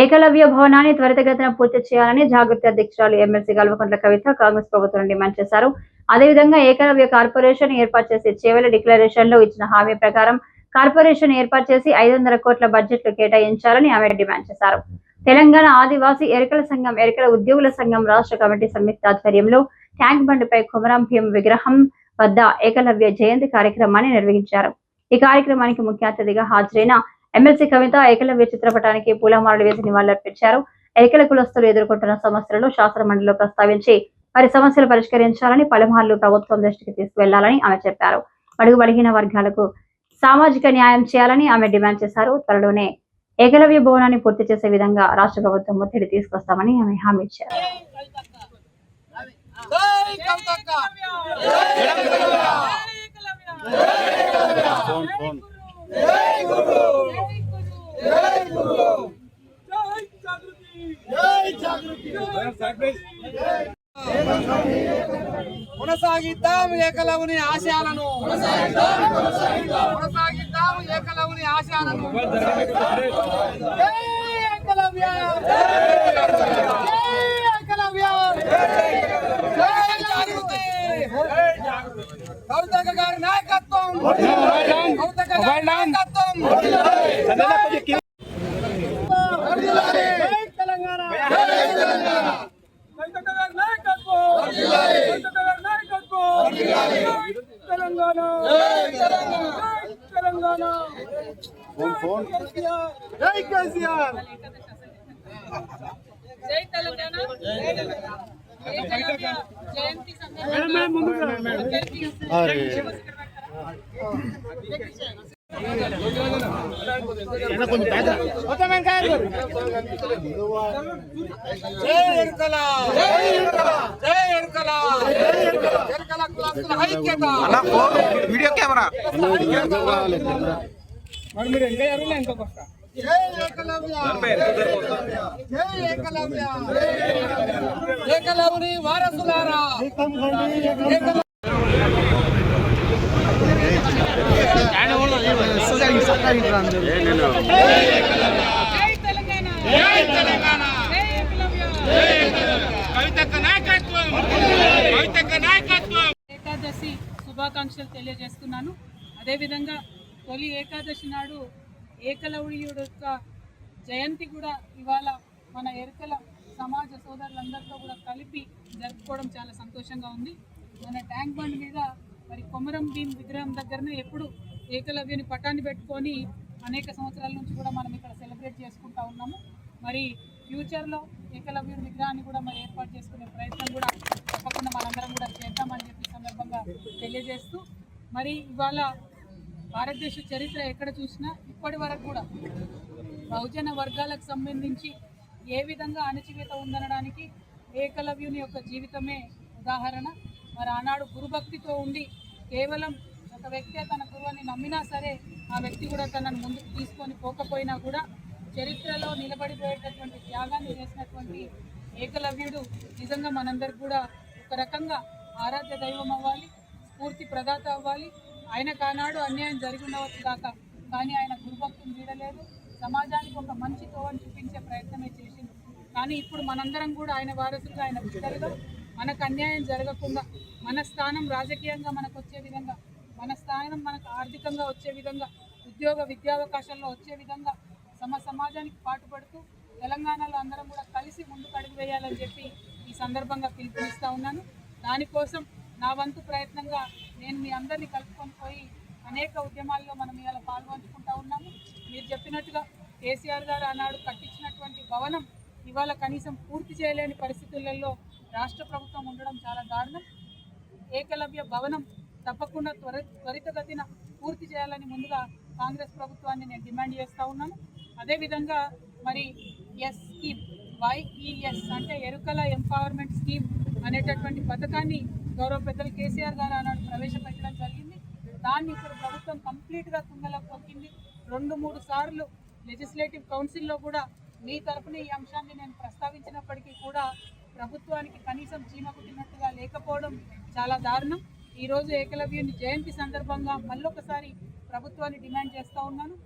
ఏకలవ్య భవనాన్ని త్వరితగతిన పూర్తి చేయాలని జాగృతి అధ్యక్షురాలు ఎమ్మెల్సీ గల్వకుంట్ల కవిత కాంగ్రెస్ ప్రభుత్వం డిమాండ్ చేశారు. అదేవిధంగా ఏకలవ్య కార్పొరేషన్ ఏర్పాటు చేసే చేవల డిక్లరేషన్లో ఇచ్చిన హామీ ప్రకారం కార్పొరేషన్ ఏర్పాటు చేసి ఐదు వందల కోట్ల బడ్జెట్లు కేటాయించాలని ఆమె డిమాండ్ చేశారు. తెలంగాణ ఆదివాసీ ఎరికల సంఘం ఎరికల ఉద్యోగుల సంఘం రాష్ట్ర కమిటీ సంయుక్త ఆధ్వర్యంలో ట్యాంక్ బండ్పై కుమరం భీం విగ్రహం వద్ద ఏకలవ్య జయంతి కార్యక్రమాన్ని నిర్వహించారు. ఈ కార్యక్రమానికి ముఖ్య అతిథిగా హాజరైన ఎమ్మెల్సీ కవిత ఏకలవ్య చిత్రపటానికి పూలమాలలు వేసి నివాళులర్పించారు. ఏకల కులస్తులు ఎదుర్కొంటున్న సమస్యలను శాసన మండలిలో ప్రస్తావించి వారి సమస్యలు పరిష్కరించాలని పలుమార్లు ప్రభుత్వం దృష్టికి తీసుకువెళ్ళాలని ఆమె చెప్పారు. అడుగు బలహీన వర్గాలకు సామాజిక న్యాయం చేయాలని ఆమె డిమాండ్ చేశారు. త్వరలోనే ఏకలవ్య భవనాన్ని పూర్తి చేసే విధంగా రాష్ట్ర ప్రభుత్వం ఒత్తిడి తీసుకొస్తామని ఆమె హామీ ఇచ్చారు. Phone phone. కొనసాగిద్దాం ఏకలవుని ఆశయాలను. కొనసాగిద్దాం ఏకలవుని ఆశయాలను. జై ఏకలవ్య జై ఏకలవ్య జై జాగృతి కవితక్క గారి నాయకత్వం. కవితక్క గారి నాయకత్వం జై తెలంగాణ జై తెలంగాణ కవితక్క గారి నాయకత్వం కవితక్క గారి నాయకత్వం తెలంగాణ. జై తెలంగాణ. ఫోన్ ఫోన్ జై కేసీఆర్ జై తెలంగాణ. ఏకలవ్య జయంతి సందర్భంగా వీడియో కెమెరా మరి మీరు జై ఏకలవ్య ఏకలవ్యుని వారసులారా ఏకలవ్య జై వారసులారా జై తెలంగాణ జై ఏకలవ్య కవితక్క నాయకత్వం కవితక్క నాయకత్వం ఏకాదశి శుభాకాంక్షలు తెలియజేస్తున్నాను. అదేవిధంగా తొలి ఏకాదశి నాడు ఏకలవుడియుడు యొక్క జయంతి కూడా ఇవాళ మన ఎరుకల సమాజ సోదరులందరితో కూడా కలిపి జరుపుకోవడం చాలా సంతోషంగా ఉంది. మన ట్యాంక్ బండ్ మీద మరి కొమరం భీం విగ్రహం దగ్గరనే ఎప్పుడు ఏకలవ్యుని పటాన్ని పెట్టుకొని అనేక సంవత్సరాల నుంచి కూడా మనం ఇక్కడ సెలబ్రేట్ చేసుకుంటా ఉన్నాము. మరి ఫ్యూచర్లో ఏకలవ్యుని విగ్రహాన్ని కూడా మరి ఏర్పాటు చేసుకునే ప్రయత్నం కూడా తప్పకుండా మనందరం కూడా చేద్దామని చెప్పి సందర్భంగా తెలియజేస్తూ మరి ఇవాళ భారతదేశ చరిత్ర ఎక్కడ చూసినా ఇప్పటి వరకు కూడా బహుజన వర్గాలకు సంబంధించి ఏ విధంగా అణచివేత ఉందనడానికి ఏకలవ్యుని యొక్క జీవితమే ఉదాహరణ. మరి ఆనాడు గురుభక్తితో ఉండి కేవలం ఒక వ్యక్తి తన గురువుని నమ్మినా సరే ఆ వ్యక్తి కూడా తనను ముందుకు తీసుకొని పోకపోయినా కూడా చరిత్రలో నిలబడిపోయేటటువంటి త్యాగాన్ని చేసినటువంటి ఏకలవ్యుడు నిజంగా మనందరికి కూడా ఒక రకంగా ఆరాధ్య దైవం అవ్వాలి స్ఫూర్తి ప్రదాత అవ్వాలి. ఆయన కానాడు అన్యాయం జరిగి ఉండవచ్చు కాక కానీ ఆయన గురుభక్తులు వీడలేదు. సమాజానికి ఒక మంచి తోవని చూపించే ప్రయత్నమే చేసింది కానీ ఇప్పుడు మనందరం కూడా ఆయన వారసులుగా ఆయన బిడ్డలుగా మనకు అన్యాయం జరగకుండా మన స్థానం రాజకీయంగా మనకు వచ్చే విధంగా మన స్థానం మనకు ఆర్థికంగా వచ్చే విధంగా ఉద్యోగ విద్యావకాశాల్లో వచ్చే విధంగా సమ సమాజానికి పాటుపడుతూ తెలంగాణలో అందరం కూడా కలిసి ముందుకు అడుగు వేయాలని చెప్పి ఈ సందర్భంగా పిలుపునిస్తూ ఉన్నాను. దానికోసం నా వంతు ప్రయత్నంగా నేను మీ అందరినీ కలుపుకొని పోయి అనేక ఉద్యమాల్లో మనం ఇవాళ పాల్గొంచుకుంటా ఉన్నాము. మీరు చెప్పినట్టుగా కేసీఆర్ గారు ఆనాడు కట్టించినటువంటి భవనం ఇవాళ కనీసం పూర్తి చేయలేని పరిస్థితులలో రాష్ట్ర ప్రభుత్వం ఉండడం చాలా దారుణం. ఏకలవ్య భవనం తప్పకుండా త్వర త్వరితగతిన పూర్తి చేయాలని ముందుగా కాంగ్రెస్ ప్రభుత్వాన్ని నేను డిమాండ్ చేస్తూ ఉన్నాను. అదేవిధంగా మరి ఎస్ స్కీమ్ వైఈఎస్ అంటే ఎరుకల ఎంపవర్మెంట్ స్కీమ్ అనేటటువంటి పథకాన్ని గౌరవ పెద్దలు కేసీఆర్ గారు ఆనాడు ప్రవేశపెట్టడం జరిగింది. దాన్ని ఇప్పుడు ప్రభుత్వం కంప్లీట్గా తుంగలోకి పొక్కింది రెండు మూడు సార్లు లెజిస్లేటివ్ కౌన్సిల్లో కూడా మీ తరఫున ఈ అంశాన్ని నేను ప్రస్తావించినప్పటికీ కూడా ప్రభుత్వానికి కనీసం చీమ కుట్టినట్టుగా లేకపోవడం చాలా దారుణం. ఈరోజు ఏకలవ్యుని జయంతి సందర్భంగా మళ్ళొకసారి ప్రభుత్వాన్ని డిమాండ్ చేస్తూ ఉన్నాను.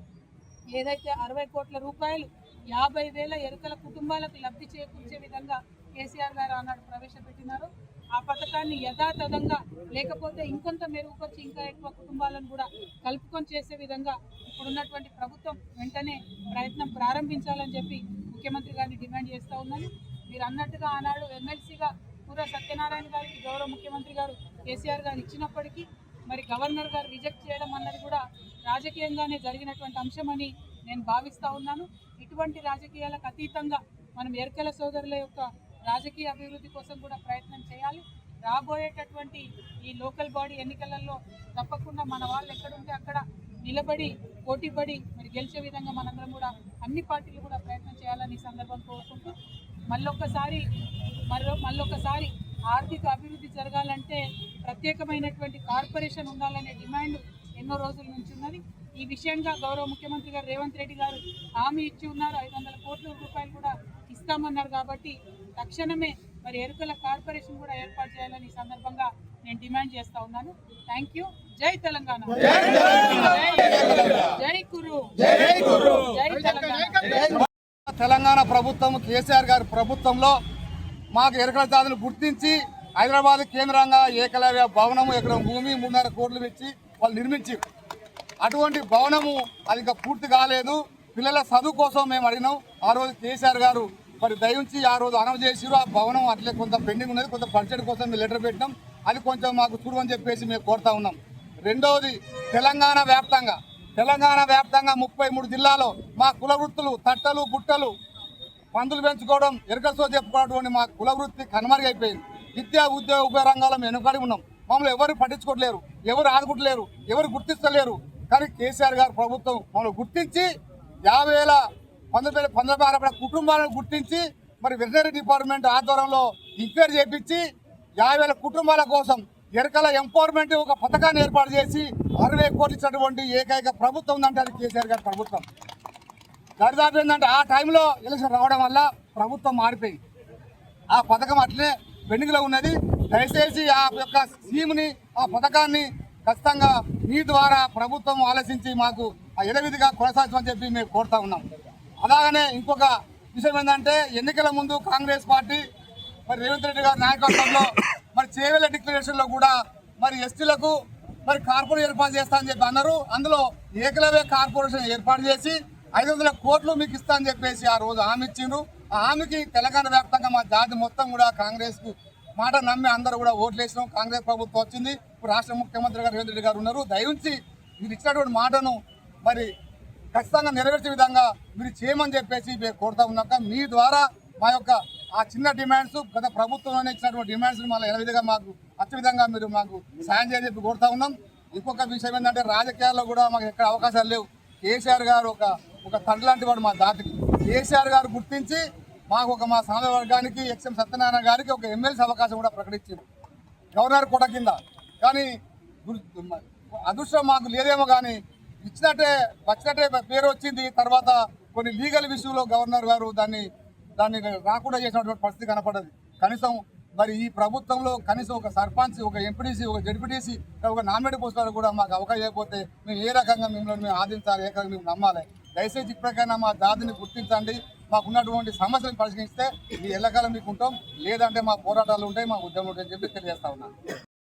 ఏదైతే అరవై కోట్ల రూపాయలు యాభై వేల ఎరుకల కుటుంబాలకు లబ్ధి చేకూర్చే విధంగా కేసీఆర్ గారు ఆనాడు ప్రవేశపెట్టినారు. ఆ పథకాన్ని యథాతథంగా లేకపోతే ఇంకొంత మెరుగుపరిచి ఇంకా ఎక్కువ కుటుంబాలను కూడా కలుపుకొని చేసే విధంగా ఇప్పుడున్నటువంటి ప్రభుత్వం వెంటనే ప్రయత్నం ప్రారంభించాలని చెప్పి ముఖ్యమంత్రి గారిని డిమాండ్ చేస్తూ ఉన్నాను. మీరు అన్నట్టుగా ఆనాడు ఎమ్మెల్సీగా పూర్వ సత్యనారాయణ గారికి గౌరవ ముఖ్యమంత్రి గారు కేసీఆర్ గారు ఇచ్చినప్పటికీ మరి గవర్నర్ గారు రిజెక్ట్ చేయడం అన్నది కూడా రాజకీయంగానే జరిగినటువంటి అంశమని నేను భావిస్తూ ఉన్నాను. ఇటువంటి రాజకీయాలకు అతీతంగా మనం ఎరకల సోదరుల యొక్క రాజకీయ అభివృద్ధి కోసం కూడా ప్రయత్నం చేయాలి. రాబోయేటటువంటి ఈ లోకల్ బాడీ ఎన్నికలలో తప్పకుండా మన వాళ్ళు ఎక్కడుంటే అక్కడ నిలబడి పోటీపడి మరి గెలిచే విధంగా మనందరం కూడా అన్ని పార్టీలు కూడా ప్రయత్నం చేయాలని ఈ సందర్భం కోరుకుంటూ మళ్ళొక్కసారి మరో మళ్ళొక్కసారి ఆర్థిక అభివృద్ధి జరగాలంటే ప్రత్యేకమైనటువంటి కార్పొరేషన్ ఉండాలనే డిమాండ్ ఎన్నో రోజుల నుంచి ఉన్నది. ఈ విషయంగా గౌరవ ముఖ్యమంత్రి గారు రేవంత్ రెడ్డి గారు హామీ ఇచ్చి ఉన్నారు. ఐదు వందల కోట్ల రూపాయలు కూడా ఇస్తామన్నారు కాబట్టి తక్షణమే మరి ఎరుకల కార్పొరేషన్ కూడా ఏర్పాటు చేయాలని ఈ సందర్భంగా నేను డిమాండ్ చేస్తా ఉన్నాను. Thank you. జై తెలంగాణ. జై కురు జై తెలంగాణ. తెలంగాణ ప్రభుత్వం కేసీఆర్ గారి ప్రభుత్వంలో మాకు ఎరకల జాతులు గుర్తించి హైదరాబాద్ కేంద్రంగా ఏకలవ్య భవనము ఎకరం భూమి మూడున్నర కోట్లు పెట్టి వాళ్ళు నిర్మించి అటువంటి భవనము అది ఇంకా పూర్తి కాలేదు. పిల్లల చదువు కోసం మేము అడిగినాం. ఆ రోజు కేసీఆర్ గారు మరి దయించి ఆ రోజు అనౌన్స్ చేసిరు ఆ భవనం అట్లే కొంత పెండింగ్ ఉన్నది. కొంత బడ్జెట్ కోసం మేము లెటర్ పెట్టినాం. అది కొంచెం మాకు చూడమని చెప్పేసి మేము కోరుతా ఉన్నాం. రెండవది తెలంగాణ వ్యాప్తంగా. తెలంగాణ వ్యాప్తంగా ముప్పై మూడు జిల్లాలో మా కుల వృత్తులు తట్టలు బుట్టలు పందులు పెంచుకోవడం ఎరకలతో చెప్పుకోవడం మా కుల వృత్తి కనుమరుగైపోయింది విద్యా ఉద్యోగ ఉభయ రంగాల్లో మేము వెనుకడి ఉన్నాం. మమ్మల్ని ఎవరు పట్టించుకోవట్లేరు ఎవరు ఆదుకుంటలేరు ఎవరు గుర్తిస్తలేరు. కానీ కేసీఆర్ గారు ప్రభుత్వం మమ్మల్ని గుర్తించి యాభై వేల పంతొమ్మిది వేల పంతొమ్మిది కుటుంబాలను గుర్తించి మరి వెటనరీ డిపార్ట్మెంట్ ఆధ్వర్యంలో ఎంక్వైరీ చేపించి యాభై వేల కుటుంబాల కోసం ఎరకల ఎంపవర్మెంట్ ఒక పథకాన్ని ఏర్పాటు చేసి అరవై కోట్లు ఇచ్చినటువంటి ఏకైక ప్రభుత్వం ఉందంటే అది కేసీఆర్ గారి ప్రభుత్వం. దరిదాపు ఏంటంటే ఆ టైంలో ఎలక్షన్ రావడం వల్ల ప్రభుత్వం మారిపోయి ఆ పథకం అట్లే వెనుకలో ఉన్నది. దయచేసి ఆ యొక్క స్కీమ్ని ఆ పథకాన్ని ఖచ్చితంగా మీ ద్వారా ప్రభుత్వం ఆలోచించి మాకు ఆ ఎడవిధిగా కొనసాగమని చెప్పి మేము కోరుతా ఉన్నాం. అలాగనే ఇంకొక విషయం ఏంటంటే ఎన్నికల ముందు కాంగ్రెస్ పార్టీ మరి రేవంత్ రెడ్డి గారి నాయకత్వంలో మరి చేవేల డిక్లరేషన్లో కూడా మరి ఎస్టీలకు మరి కార్పొరేషన్ ఏర్పాటు చేస్తా అని చెప్పి అన్నారు. అందులో ఏకలవ్య కార్పొరేషన్ ఏర్పాటు చేసి ఐదు వందల కోట్లు మీకు ఇస్తా అని చెప్పేసి ఆ రోజు హామీ ఇచ్చిండ్రు. ఆ హామీకి తెలంగాణ వ్యాప్తంగా మా జాతి మొత్తం కూడా కాంగ్రెస్కు మాట నమ్మి అందరూ కూడా ఓట్లేసినాం. కాంగ్రెస్ ప్రభుత్వం వచ్చింది. ఇప్పుడు రాష్ట్ర ముఖ్యమంత్రి గారు రేవంత్ రెడ్డి గారు ఉన్నారు. దయవుంచి మీరు ఇచ్చినటువంటి మాటను మరి ఖచ్చితంగా నెరవేర్చే విధంగా మీరు చేయమని చెప్పేసి మేము కోరుతా ఉన్నాక మీ ద్వారా మా యొక్క ఆ చిన్న డిమాండ్స్ గత ప్రభుత్వంలోనే ఇచ్చినటువంటి డిమాండ్స్ మళ్ళీ ఏ విధంగా మాకు అచ్చే విధంగా మీరు మాకు సాయం చేయని చెప్పి కోరుతా ఉన్నాం. ఇంకొక విషయం ఏంటంటే రాజకీయాల్లో కూడా మాకు ఎక్కడ అవకాశాలు లేవు. కేసీఆర్ గారు ఒక ఒక తండ్రి లాంటి వాడు మా దాటికి కేసీఆర్ గారు గుర్తించి మాకు ఒక మా సామె వర్గానికి ఎక్స్ఎం సత్యనారాయణ గారికి ఒక ఎమ్మెల్సీ అవకాశం కూడా ప్రకటించింది గవర్నర్ కోట కింద. కానీ అదృష్టం మాకు లేదేమో కానీ ఇచ్చినట్టే వచ్చినట్టే పేరు వచ్చింది. తర్వాత కొన్ని లీగల్ విషయంలో గవర్నర్ గారు దాన్ని దాన్ని రాకుండా చేసినటువంటి పరిస్థితి కనపడదు. కనీసం మరి ఈ ప్రభుత్వంలో కనీసం ఒక సర్పంచ్ ఒక ఎంపీటీసీ ఒక జడ్పీటీసీ ఒక నామినేట్ పోస్టులు కూడా మాకు అవకాశం అయిపోతే మేము ఏ రకంగా మిమ్మల్ని మేము ఆదించాలి ఏ రకంగా మేము నమ్మాలి? దయచేసి ఇప్పటికైనా మా దాదిని గుర్తించండి. మాకు ఉన్నటువంటి సమస్యలను పరిశీలిస్తే ఈ ఎల్లకాలం మీకు ఉంటాం. లేదంటే మా పోరాటాలు ఉంటాయి మా ఉద్యమం ఉంటాయని చెప్పి తెలియజేస్తా ఉన్నాను